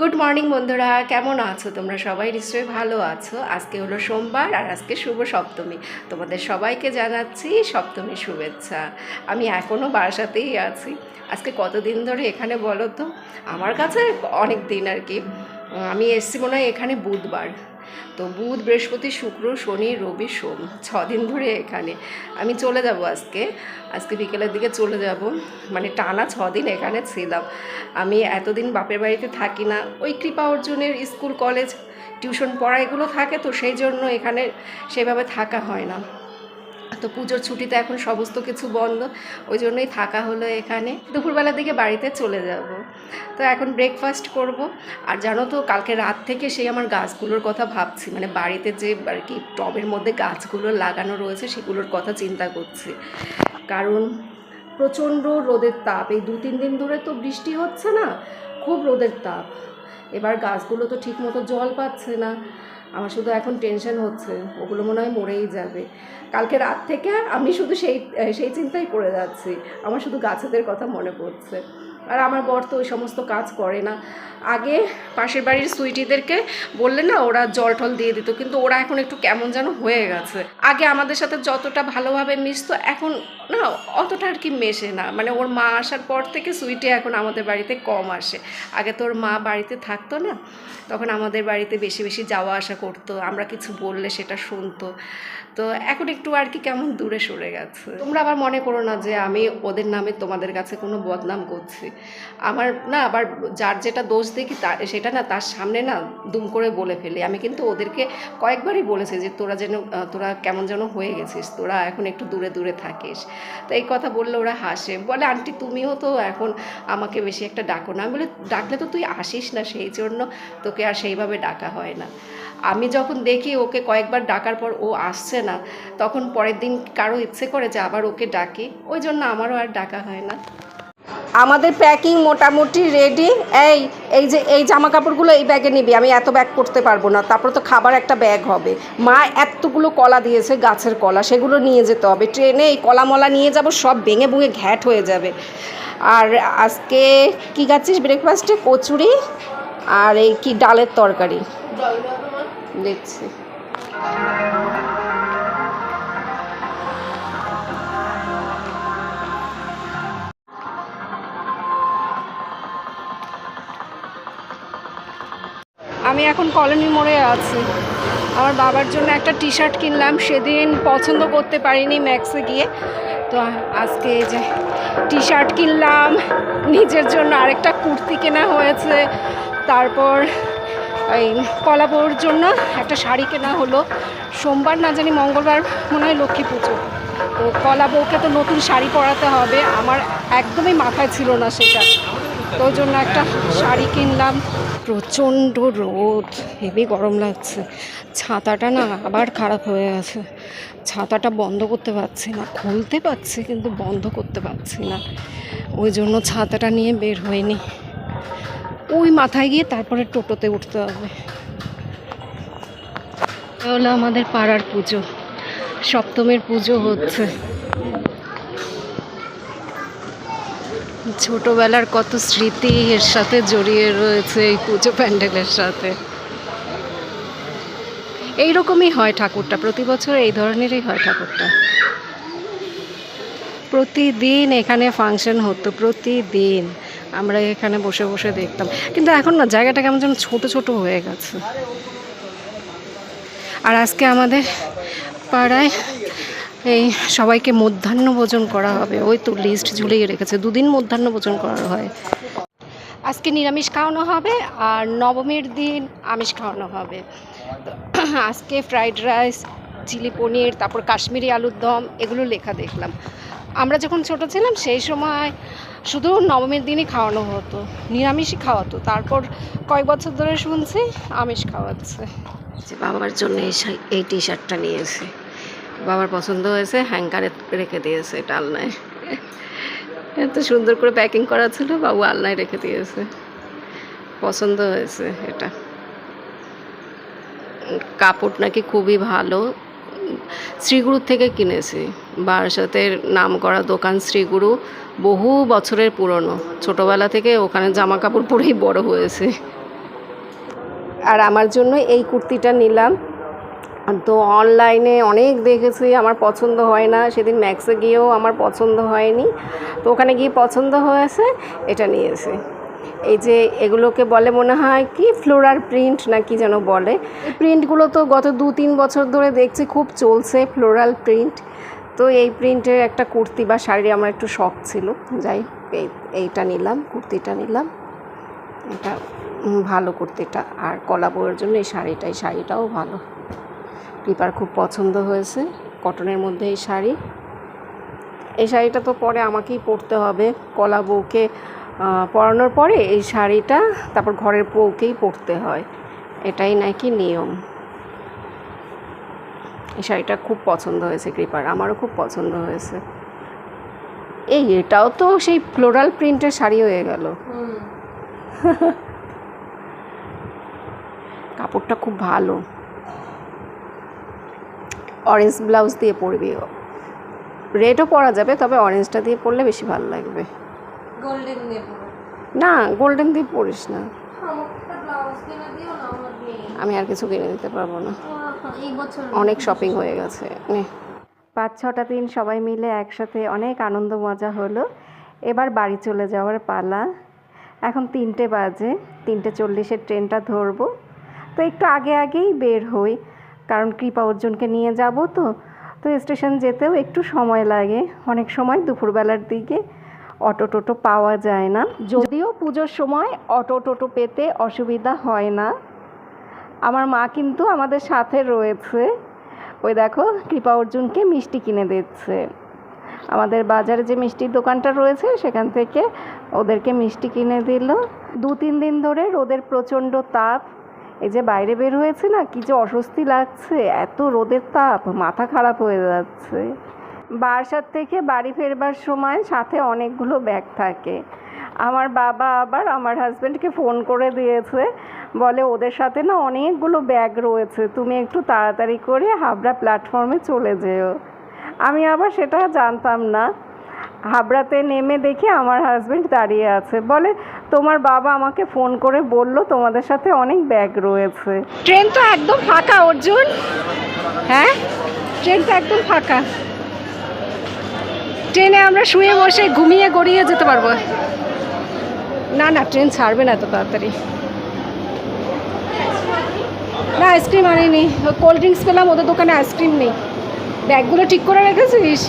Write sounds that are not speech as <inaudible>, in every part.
Good morning বন্ধুরা। কেমন আছো তোমরা? সবাই নিশ্চয়ই ভালো আছো। আজকে হলো সোমবার আর আজকে শুভ সপ্তমী। তোমাদের সবাইকে জানাচ্ছি সপ্তমীর শুভেচ্ছা। আমি এখনও বাসাতেই আছি। আজকে কতদিন ধরে এখানে বলো তো? আমার কাছে অনেক দিন আর কি। আমি এসছি মনে হয় এখানে বুধবার। তো বুধ, বৃহস্পতি, শুক্র, শনি, রবি, সোম দিন ধরে এখানে। আমি চলে যাব আজকে। আজকে বিকেলের দিকে চলে যাব। মানে টানা ছদিন এখানে ছিলাম। আমি এতদিন বাপের বাড়িতে থাকি না। ওই কৃপা অর্জুনের স্কুল, কলেজ, টিউশন পড়া এগুলো থাকে তো সেই জন্য এখানে সেভাবে থাকা হয় না। তো পুজোর ছুটিতে এখন সমস্ত কিছু বন্ধ, ওই জন্যই থাকা হলো এখানে। দুপুরবেলার দিকে বাড়িতে চলে যাব। তো এখন ব্রেকফাস্ট করব। আর জানো তো, কালকে রাত থেকে সেই আমার গাছগুলোর কথা ভাবছি। মানে বাড়িতে যে আর কি টবের মধ্যে গাছগুলো লাগানো রয়েছে, সেগুলোর কথা চিন্তা করছি। কারণ প্রচণ্ড রোদের তাপ। এই দু, তিন দিন ধরে তো বৃষ্টি হচ্ছে না, খুব রোদের তাপ। এবার গাছগুলো তো ঠিক মতো জল পাচ্ছে না। আমার শুধু এখন টেনশন হচ্ছে, ওগুলো মনে হয় মরেই যাবে। কালকে রাত থেকে আমি শুধু সেই সেই চিন্তাই করে যাচ্ছি, আমার শুধু গাছেদের কথা মনে পড়ছে। আর আমার বর তো ওই সমস্ত কাজ করে না। আগে পাশের বাড়ির সুইটিদেরকে বললে না, ওরা জল টল দিয়ে দিত, কিন্তু ওরা এখন একটু কেমন যেন হয়ে গেছে। আগে আমাদের সাথে যতটা ভালোভাবে মিশতো, এখন না অতটা আর কি মেশে না। মানে ওর মা আসার পর থেকে সুইটি এখন আমাদের বাড়িতে কম আসে। আগে তোর মা বাড়িতে থাকতো না, তখন আমাদের বাড়িতে বেশি বেশি যাওয়া আসা করতো, আমরা কিছু বললে সেটা শুনতো। তো এখন একটু আর কি কেমন দূরে সরে গেছে? তোমরা আবার মনে করো না যে আমি ওদের নামে তোমাদের কাছে কোনো বদনাম করছি। আমার না আবার যার যেটা দোষ দেখি তা, সেটা না তার সামনে না দুম করে বলে ফেলি। আমি কিন্তু ওদেরকে কয়েকবারই বলেছি যে তোরা যেন তোরা কেমন যেন হয়ে গেছিস, তোরা এখন একটু দূরে দূরে থাকিস। তো এই কথা বললে ওরা হাসে। বলে, আন্টি, তুমিও তো এখন আমাকে বেশি একটা ডাকো না। আমি বলি, ডাকলে তো তুই আসিস না, সেই জন্য তোকে আর সেইভাবে ডাকা হয় না। আমি যখন দেখি ওকে কয়েকবার ডাকার পর ও আসছে না তখন পরের দিন কারও ইচ্ছে করে যে আবার ওকে ডাকি ওই জন্য আমারও আর ডাকা হয় না। আমাদের প্যাকিং মোটামুটি রেডি এই এই যে এই জামা কাপড়গুলো এই ব্যাগে নিবি আমি এত ব্যাগ করতে পারব না তারপর তো খাবার একটা ব্যাগ হবে। মা এতগুলো কলা দিয়েছে গাছের কলা সেগুলো নিয়ে যেতে হবে। ট্রেনে এই কলা মলা নিয়ে যাব সব ভেঙে ভুঙে ঘ্যাট হয়ে যাবে। আর আজকে কি খাচ্ছিস ব্রেকফাস্টে কচুরি আর এই কি ডালের তরকারি? দেখছি। আমি এখন কলোনি মোড়ে আছি। আমার বাবার জন্য একটা টি শার্ট কিনলাম, সেদিন পছন্দ করতে পারিনি ম্যাক্সে গিয়ে। তো আজকে যে টি শার্ট কিনলাম, নিজের জন্য আরেকটা কুর্তি কেনা হয়েছে। তারপর এই কলাবউর জন্য একটা শাড়ি কেনা হলো। সোমবার না জানি মঙ্গলবার মনে হয় লক্ষ্মী পুজো। তো কলা বউকে তো নতুন শাড়ি পরাতে হবে, আমার একদমই মাথায় ছিল না সেটা। তো জন্য একটা শাড়ি কিনলাম। প্রচণ্ড রোদ হেভি গরম লাগছে। ছাতাটা না আবার খারাপ হয়ে আছে ছাতাটা বন্ধ করতে পারছি না, খুলতে পারছি কিন্তু বন্ধ করতে পারছি না। ওই জন্য ছাতাটা নিয়ে বের হয়নি ওই মাথায় গিয়ে তারপরে টোটোতে উঠতে হবে। হলো আমাদের পাড়ার পুজো। সপ্তমীর পুজো হচ্ছে। ছোটবেলার কত স্মৃতি এর সাথে জড়িয়ে রয়েছে এই পুজো প্যান্ডেলের সাথে। এইরকমই হয় ঠাকুরটা, প্রতি বছর এই ধরনেরই হয় ঠাকুরটা। প্রতিদিন এখানে ফাংশন হতো, প্রতিদিন। আমরা এখানে বসে বসে দেখতাম। কিন্তু এখন না, জায়গাটা কেমন যেন ছোট ছোট হয়ে গেছে। আর আজকে আমাদের পাড়ায় এই সবাইকে মধ্যাহ্ন ভোজন করা হবে। ওই তো লিস্ট ঝুলিয়ে রেখেছে। দুদিন মধ্যাহ্ন ভোজন করা হয়। আজকে নিরামিষ খাওয়ানো হবে আর নবমীর দিন আমিষ খাওয়ানো হবে। আজকে ফ্রাইড রাইস চিলি পনির, তারপর কাশ্মীরি আলুর দম, এগুলো লেখা দেখলাম। আমরা যখন ছোট ছিলাম, সেই সময় শুধু নবমীর দিনই খাওয়ানো হতো। নিরামিষই খাওয়াতো। তারপর কয়েক বছর ধরে শুনছি, আমিষ খাওয়াচ্ছে। যে বাবার জন্য এই টি শার্টটা নিয়েছে। বাবার পছন্দ হয়েছে হ্যাঙ্গারে রেখে দিয়েছে এটা আলনায় এত সুন্দর করে প্যাকিং করা ছিল, বাবু আলনায় রেখে দিয়েছে। পছন্দ হয়েছে এটা। কাপড় নাকি খুবই ভালো শ্রীগুরুর থেকে কিনেছি। বারাসাতের নাম করা দোকান শ্রীগুরু বহু বছরের পুরনো। ছোটবেলা থেকে ওখানে জামা কাপড় পরেই বড় হয়েছে। আর আমার জন্য এই কুর্তিটা নিলাম। তো অনলাইনে অনেক দেখেছি, আমার পছন্দ হয় না। সেদিন ম্যাক্সে গিয়েও আমার পছন্দ হয়নি। তো ওখানে গিয়ে পছন্দ হয়েছে, এটা নিয়েছি। এই যে এগুলোকে বলে মনে হয় কি ফ্লোরার প্রিন্ট না কি যেন বলে। প্রিন্টগুলো তো গত দু তিন বছর ধরে দেখছি, খুব চলছে ফ্লোরাল প্রিন্ট। তো এই প্রিন্টের একটা কুর্তি বা শাড়ি আমার একটু শখ ছিল। যাই এই, এইটা নিলাম, কুর্তিটা নিলাম। এটা ভালো কুর্তিটা। আর কলা বউয়ের জন্য এই শাড়িটা, এই শাড়িটাও ভালো। কৃপার খুব পছন্দ হয়েছে, কটনের মধ্যে এই শাড়ি। এই শাড়িটা তো পরে আমাকেই পরতে হবে। কলা বউকে পরানোর পরে এই শাড়িটা তারপর ঘরের বউকেই পরতে হয়। এটাই নাকি নিয়ম। এই শাড়িটা খুব পছন্দ হয়েছে কৃপার আমারও খুব পছন্দ হয়েছে। এই এটাও তো সেই ফ্লোরাল প্রিন্টের শাড়ি হয়ে গেল। কাপড়টা খুব ভালো। অরেঞ্জ ব্লাউজ দিয়ে পরবি। রেডও পরা যাবে তবে অরেঞ্জটা দিয়ে পরলে বেশি ভালো লাগবে। গোল্ডেন না গোল্ডেন দিয়ে পরিস না। আমি আর কিছু কিনে দিতে পারব না। অনেক শপিং হয়ে গেছে। নে। পাঁচ ছটা দিন সবাই মিলে একসাথে অনেক আনন্দ মজা হলো। এবার বাড়ি চলে যাওয়ার পালা। এখন তিনটে বাজে তিনটে চল্লিশের ট্রেনটা ধরবো। তো একটু আগে আগেই বের হই কারণ কৃপা অর্জুনকে নিয়ে যাব তো। তো স্টেশন যেতেও একটু সময় লাগে। অনেক সময় দুপুরবেলার দিকে অটো টোটো পাওয়া যায় না। যদিও পুজোর সময় অটো টোটো পেতে অসুবিধা হয় না। আমার মা কিন্তু আমাদের সাথে রয়েছে। ওই দেখো, কৃপা অর্জুনকে মিষ্টি কিনে দিচ্ছে। আমাদের বাজারে যে মিষ্টির দোকানটা রয়েছে, সেখান থেকে ওদেরকে মিষ্টি কিনে দিল। দু তিন দিন ধরে রোদের প্রচণ্ড তাপ। এই যে বাইরে বের হয়েছে না, কি যে অস্বস্তি লাগছে। এত রোদের তাপ, মাথা খারাপ হয়ে যাচ্ছে। বারাসাত থেকে বাড়ি ফেরবার সময় সাথে অনেকগুলো ব্যাগ থাকে। আমার বাবা আবার আমার হাজব্যান্ডকে ফোন করে দিয়েছে, বলে, ওদের সাথে না অনেকগুলো ব্যাগ রয়েছে, তুমি একটু তাড়াতাড়ি করে হাবড়া প্ল্যাটফর্মে চলে যেও। আমি আবার সেটা জানতাম না। হাবড়াতে নেমে দেখি আমার হাজব্যান্ড দাঁড়িয়ে আছে। বলে, তোমার বাবা আমাকে ফোন করে বলল তোমাদের সাথে অনেক ব্যাগ রয়েছে। ট্রেন তো একদম ফাঁকা, অর্জুন। হ্যাঁ? ট্রেন তো একদম ফাঁকা। ট্রেনে আমরা শুয়ে বসে ঘুমিয়ে গড়িয়ে যেতে পারব। না না, ট্রেন ছাড়বে না এত তাড়াতাড়ি। না আইসক্রিম আনিনি। কোল্ড ড্রিঙ্কস পেলাম, ওদের দোকানে আইসক্রিম নেই। ব্যাগগুলো ঠিক করে রেখেছিস?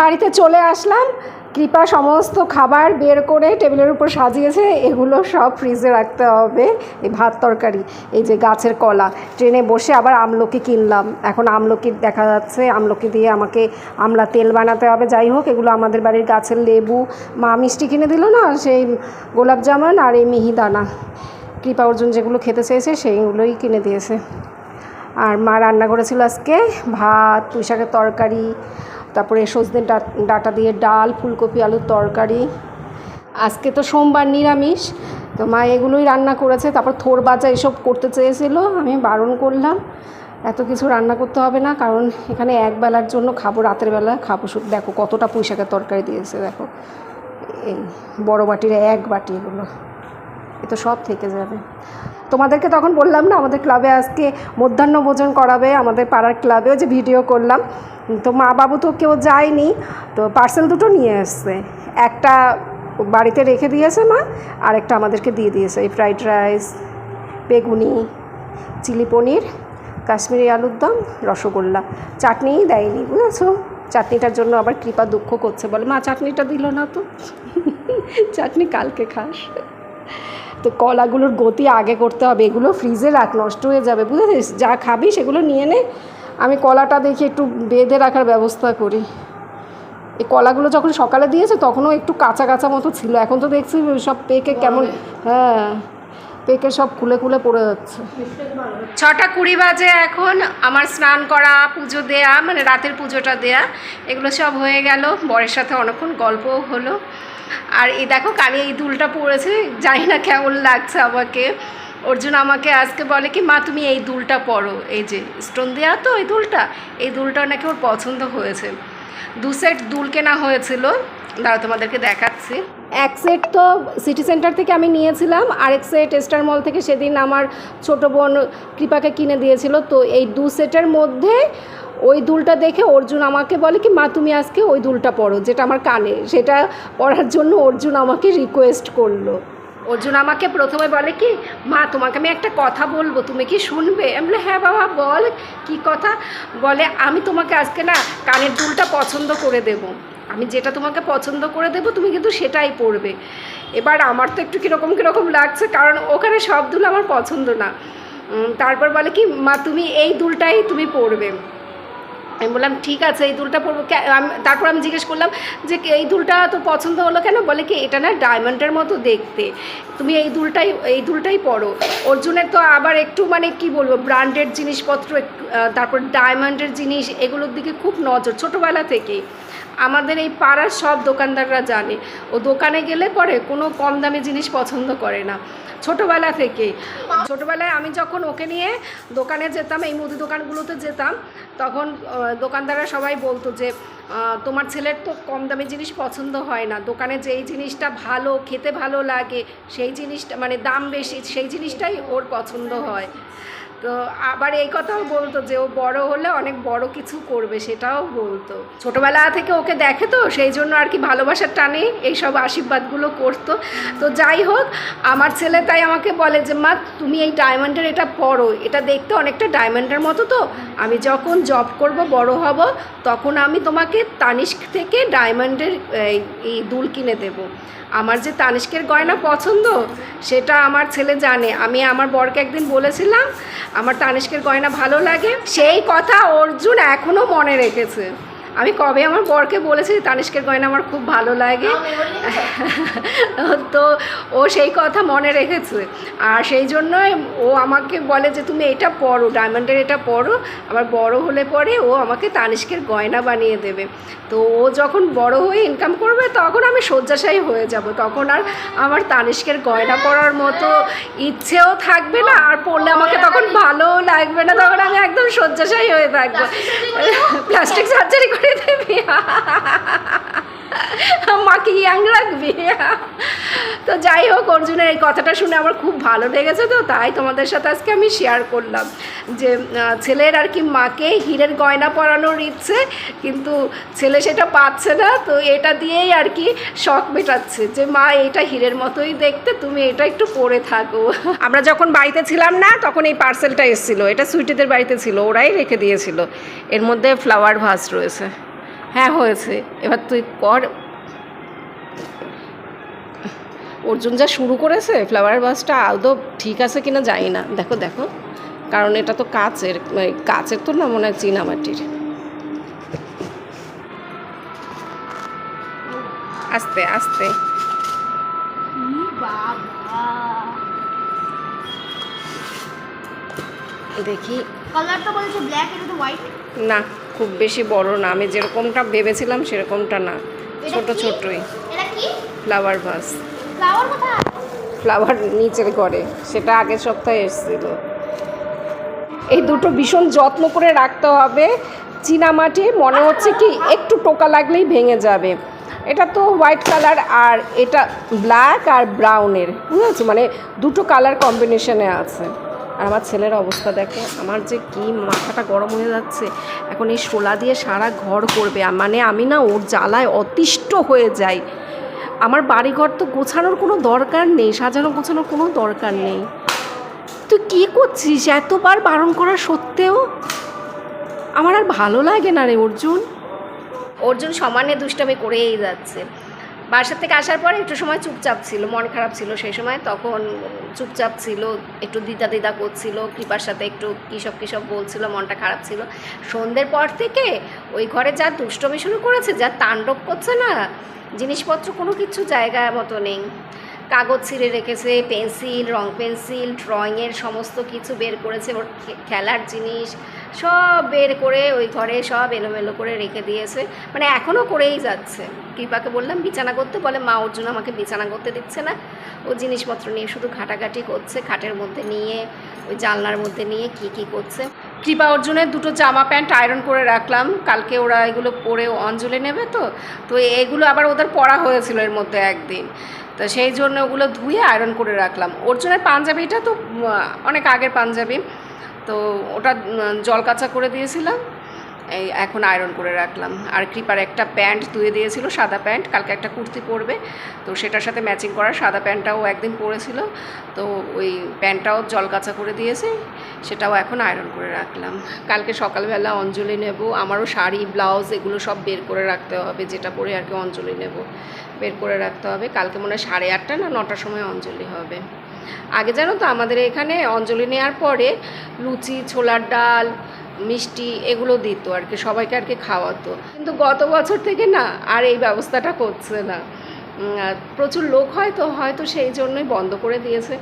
বাড়িতে চলে আসলাম। কৃপা সমস্ত খাবার বের করে টেবিলের উপর সাজিয়েছে। এগুলো সব ফ্রিজে রাখতে হবে। এই ভাত তরকারি, এই যে গাছের কলা। ট্রেনে বসে আবার আমলকি কিনলাম। এখন আমলকি দেখা যাচ্ছে, আমলকি দিয়ে আমাকে আমলা তেল বানাতে হবে। যাই হোক, এগুলো আমাদের বাড়ির গাছের লেবু। মা মিষ্টি কিনে দিল না, সেই গোলাপ জামুন আর এই মিহিদানা কৃপা অর্জুন যেগুলো খেতে চেয়েছে, সেইগুলোই কিনে দিয়েছে। আর মা রান্না করেছিল আজকে ভাত পুঁই শাকের তরকারি তারপরে সজনে ডাঁটা দিয়ে ডাল, ফুলকপি, আলুর তরকারি। আজকে তো সোমবার নিরামিষ, তো মা এগুলোই রান্না করেছে। তারপর থোর বাজা এসব করতে চেয়েছিল, আমি বারণ করলাম। এত কিছু রান্না করতে হবে না, কারণ এখানে এক বেলার জন্য খাব, রাতের বেলা খাব। শুধু দেখো কতটা পুঁই শাকের তরকারি দিয়েছে, দেখো। এই বড় বাটির এক বাটি এগুলো, এ তো সব থেকে যাবে। তোমাদেরকে তখন বললাম না, আমাদের ক্লাবে আজকে মধ্যাহ্ন ভোজন করাবে আমাদের পাড়ার ক্লাবেও যে ভিডিও করলাম। তো মা বাবু তো কেউ যায়নি, তো পার্সেল দুটো নিয়ে এসছে। একটা বাড়িতে রেখে দিয়েছে মা, আর একটা আমাদেরকে দিয়ে দিয়েছে। এই ফ্রাইড রাইস বেগুনি, চিলি পনির, কাশ্মীরি আলুর দম, রসগোল্লা। চাটনিই দেয়নি, বুঝেছ? চাটনিটার জন্য আবার কৃপা দুঃখ করছে বলে, মা, চাটনিটা দিল না তো? <laughs> চাটনি কালকে খাস। তো কলাগুলোর গতি আগে করতে হবে, এগুলো ফ্রিজে রাখ, নষ্ট হয়ে যাবে, বুঝেছিস? যা খাবি সেগুলো নিয়ে নে, আমি কলাটা দেখি একটু বেঁধে রাখার ব্যবস্থা করি। এই কলাগুলো যখন সকালে দিয়েছে তখনও একটু কাঁচা কাঁচা মতো ছিল, এখন তো দেখছি সব পেকে কেমন হ্যাঁ পেকে সব খুলে খুলে পড়ে যাচ্ছে। ছটা কুড়ি বাজে এখন, আমার স্নান করা, পুজো দেয়া মানে রাতের পুজোটা দেয়া, এগুলো সব হয়ে গেল, বরের সাথে অনেকক্ষণ গল্পও হলো। আর এই দেখো কানে এই দুলটা পড়েছে, জানি না কেমন লাগছে আমাকে। ওর জন্য আমাকে আজকে বলে কি, মা, তুমি এই দুলটা পরো এই যে স্টোন দেওয়া তো এই দুলটা? এই দুলটা নাকি ওর পছন্দ হয়েছে। দু সেট দুল কেনা হয়েছিল। দাঁড়া তোমাদেরকে দেখাচ্ছি। এক সেট তো সিটি সেন্টার থেকে আমি নিয়েছিলাম, আরেক সেট স্টার মল থেকে সেদিন আমার ছোট বোন কৃপাকে কিনে দিয়েছিল। তো এই দু সেটের মধ্যে ওই দুলটা দেখে অর্জুন আমাকে বলে কি মা তুমি আজকে ওই দুলটা পড়ো যেটা আমার কানে। সেটা পড়ার জন্য অর্জুন আমাকে রিকোয়েস্ট করল। অর্জুন আমাকে প্রথমে বলে কি মা তোমাকে আমি একটা কথা বলব তুমি কি শুনবে? আমি বলি, হ্যাঁ বাবা বল। কি কথা? বলে আমি তোমাকে আজকে না কানের দুলটা পছন্দ করে দেব। আমি যেটা তোমাকে পছন্দ করে দেব তুমি কিন্তু সেটাই পরবে। এবার আমার তো একটু কীরকম কীরকম লাগছে কারণ ওখানে সব দুল আমার পছন্দ না। তারপর বলে কি মা তুমি এই দুলটাই তুমি পরবে। আমি বললাম ঠিক আছে এই দুলটা পরবো। তারপর আমি জিজ্ঞেস করলাম যে এই দুলটা তো পছন্দ হলো কেন? বলে কি এটা না ডায়মন্ডের মতো দেখতে। তুমি এই দুলটাই এই দুলটাই পরো। অর্জুনের তো আবার একটু মানে কি বলব ব্র্যান্ডেড জিনিসপত্র একটু, তারপর ডায়মন্ডের জিনিস এগুলোর দিকে খুব নজর। ছোটোবেলা থেকেই। আমাদের এই পাড়ার সব দোকানদাররা জানে ও দোকানে গেলে পরে কোনো কম দামি জিনিস পছন্দ করে না। ছোটোবেলা থেকে। ছোটোবেলায় আমি যখন ওকে নিয়ে দোকানে যেতাম, এই মুদি দোকানগুলোতে যেতাম, তখন দোকানদাররা সবাই বলতো যে তোমার ছেলের তো কম দামি জিনিস পছন্দ হয় না। দোকানে যেই জিনিসটা ভালো, খেতে ভালো লাগে, সেই জিনিসটা মানে দাম বেশি, সেই জিনিসটাই ওর পছন্দ হয়। তো আবার এই কথাও বলতো যে ও বড় হলে অনেক বড় কিছু করবে, সেটাও বলতো। ছোটবেলা থেকে ওকে দেখে তো, সেই জন্য আর কি ভালোবাসার টানে এইসব আশীর্বাদগুলো করতো। তো যাই হোক, আমার ছেলে তাই আমাকে বলে যে, মা, তুমি এই ডায়মন্ডের এটা পড়ো এটা দেখতে অনেকটা ডায়মন্ডের মতো তো? আমি যখন জব করব, বড় হব, তখন আমি তোমাকে তানিস্ক থেকে ডায়মন্ডের এই- দুল কিনে দেব। আমার যে তানিস্কের গয়না পছন্দ, সেটা আমার ছেলে জানে। আমি আমার বরকে একদিন বলেছিলাম, আমার তানিস্কের গয়না ভালো লাগে। সেই কথা অর্জুন এখনও মনে রেখেছে। আমি কবে আমার বরকে বলেছি তানিষ্কের গয়না আমার খুব ভালো লাগে? <laughs> তো ও সেই কথা মনে রেখেছে। আর সেই জন্যই ও আমাকে বলে যে তুমি এটা পরো ডায়মন্ডের এটা পরো। আবার বড় হলে পরে ও আমাকে তানিষ্কের গয়না বানিয়ে দেবে। তো ও যখন বড় হয়ে ইনকাম করবে তখন আমি শয্যাশায়ী হয়ে যাব। তখন আর আমার তানিষ্কের গয়না পরার মতো ইচ্ছেও থাকবে না। আর পরলে আমাকে তখন ভালোও লাগবে না। তখন আমি একদম শয্যাশায়ী হয়ে থাকব। প্লাস্টিক সার্জারি <laughs> করে দেবে মাকে ইয়াং রাখবি। তো যাই হোক, অর্জুনের এই কথাটা শুনে আমার খুব ভালো লেগেছে তো, তাই তোমাদের সাথে আজকে আমি শেয়ার করলাম যে ছেলের আর কি মাকে হীরের গয়না পরানোর ইচ্ছে, কিন্তু ছেলে সেটা পাচ্ছে না, তো এটা দিয়েই আর কি শখ মেটাচ্ছে যে, মা, এটা হীরের মতোই দেখতে, তুমি এটা একটু পরে থাকো। আমরা যখন বাড়িতে ছিলাম না, তখন এই পার্সেলটা এসেছিল, এটা সুইটিদের বাড়িতে ছিল, ওরাই রেখে দিয়েছিল। এর মধ্যে ফ্লাওয়ার ভাস রয়েছে। হ্যাঁ হয়েছে। এবার তুই কর। অর্জুন যা শুরু করেছে ফ্লাওয়ার বাসটা আদৌ ঠিক আছে কিনা জানি না। দেখো দেখো। কারণ এটা তো কাচের মানে কাচের তো না, মনে হয় চীনামাটির। আস্তে আস্তে। দেখি। কালারটা বলেছে ব্ল্যাক এটা তো হোয়াইট না খুব বেশি বড় না। আমি যেরকমটা ভেবেছিলাম সেরকমটা না। ছোট ছোটই। এটা কি? ফ্লাওয়ার ভাস ফ্লাওয়ার কোথায়? ফ্লাওয়ার নিচের ঘরে। সেটা আগের সপ্তাহে এসেছিল। এই দুটো ভীষণ যত্ন করে রাখতে হবে। চীনামাটি মনে হচ্ছে কি একটু টোকা লাগলেই ভেঙে যাবে। এটা তো হোয়াইট কালার আর এটা ব্ল্যাক আর ব্রাউনের বুঝেছ? মানে দুটো কালার কম্বিনেশনে আছে। আর আমার ছেলের অবস্থা দেখো, আমার যে কি মাথাটা গরম হয়ে যাচ্ছে, এখন এই শোলা দিয়ে সারা ঘর করবে। মানে আমি না ওর জ্বালায় অতিষ্ঠ হয়ে যাই। আমার বাড়িঘর তো গোছানোর কোনো দরকার নেই, সাজানো গোছানোর কোনো দরকার নেই। তুই কী করছিস? এতবার বারণ করা সত্ত্বেও আমার আর ভালো লাগে না রে, অর্জুন। অর্জুন সমানে দুষ্টামি করেই যাচ্ছে। বাসার থেকে আসার পরে একটু সময় চুপচাপ ছিল, মন খারাপ ছিল সেই সময়, তখন চুপচাপ ছিল, একটু দিদা দিদা করছিল, কৃপার সাথে একটু কীসব কীসব বলছিল, মনটা খারাপ ছিল। সন্ধ্যের পর থেকে ওই ঘরে যা দুষ্টমি শুরু করেছে, যা তাণ্ডব করছে না, জিনিসপত্র কোনো কিছু জায়গা মতো নেই। কাগজ ছিঁড়ে রেখেছে, পেন্সিল, রং পেন্সিল ড্রয়িংয়ের সমস্ত কিছু বের করেছে, ওর খেলার জিনিস সব বের করে ওই ঘরে সব এলোমেলো করে রেখে দিয়েছে। মানে এখনও করেই যাচ্ছে। কৃপাকে বললাম, বিছানা করতে বলে, মা ওর জন্য আমাকে বিছানা করতে দিচ্ছে না। ও জিনিসপত্র নিয়ে শুধু ঘাটাঘাটি করছে, খাটের মধ্যে নিয়ে, ওই জানলার মধ্যে নিয়ে কি কি করছে। কৃপা অর্জুনের দুটো জামা প্যান্ট আয়রন করে রাখলাম। কালকে ওরা এগুলো পরে অঞ্জলি নেবে তো। তো এগুলো আবার ওদের পরা হয়েছিল এর মধ্যে একদিন। তো সেই জন্য ওগুলো ধুয়ে আয়রন করে রাখলাম। অর্জুনের পাঞ্জাবিটা তো অনেক আগের পাঞ্জাবি। তো ওটা জল কাঁচা করে দিয়েছিলাম। এই এখন আয়রন করে রাখলাম। আর কৃপার একটা প্যান্ট ধুয়ে দিয়েছিল, সাদা প্যান্ট। কালকে একটা কুর্তি পরবে। তো সেটার সাথে ম্যাচিং করা সাদা প্যান্টটাও একদিন পরেছিল। তো ওই প্যান্টটাও জল কাঁচা করে দিয়েছে। সেটাও এখন আয়রন করে রাখলাম। কালকে সকালবেলা অঞ্জলি নেব। আমারও শাড়ি, ব্লাউজ এগুলো সব বের করে রাখতে হবে। যেটা পরে আর কি অঞ্জলি নেব। বের করে রাখতে হবে। কালকে মনে হয় সাড়ে আটটা না নটার সময় অঞ্জলি হবে। আগে জানো তো আমাদের এখানে অঞ্জলি নেওয়ার পরে লুচি, ছোলার ডাল, মিষ্টি এগুলো দিত আর কি, সবাইকে আর কি খাওয়াতো। কিন্তু গত বছর থেকে না আর এই ব্যবস্থাটা করছে না। প্রচুর লোক হয় তো, হয়তো সেই জন্যই বন্ধ করে দিয়েছে।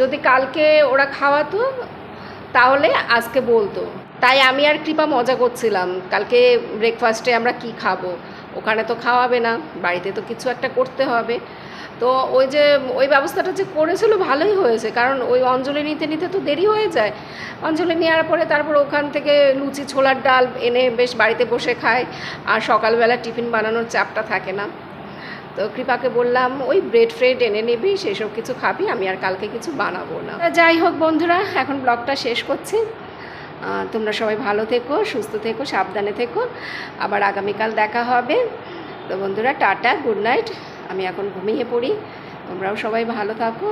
যদি কালকে ওরা খাওয়াতো, তাহলে আজকে বলতো। তাই আমি আর কৃপা মজা করছিলাম। কালকে ব্রেকফাস্টে আমরা কি খাব? ওখানে তো খাওয়াবে না, বাড়িতে তো কিছু একটা করতে হবে। তো ওই যে, ওই ব্যবস্থাটা যে করেছিল ভালোই হয়েছে, কারণ ওই অঞ্জলি নিতে নিতে তো দেরি হয়ে যায়। অঞ্জলি নেওয়ার পরে তারপর ওখান থেকে লুচি, ছোলার ডাল এনে বেশ বাড়িতে বসে খায়, আর সকালবেলা টিফিন বানানোর চাপটা থাকে না। তো কৃপাকে বললাম, ওই ব্রেড ফ্রেড এনে নিবি, সেসব কিছু খাবি, আমি আর কালকে কিছু বানাবো না। যাই হোক বন্ধুরা, এখন ব্লগটা শেষ করছি। তোমরা সবাই ভালো থেকো, সুস্থ থেকো, সাবধানে থেকো। আবার আগামীকাল দেখা হবে। তো বন্ধুরা, টাটা, গুড নাইট। আমি এখন ঘুমিয়ে পড়ি। তোমরাও সবাই ভালো থাকো।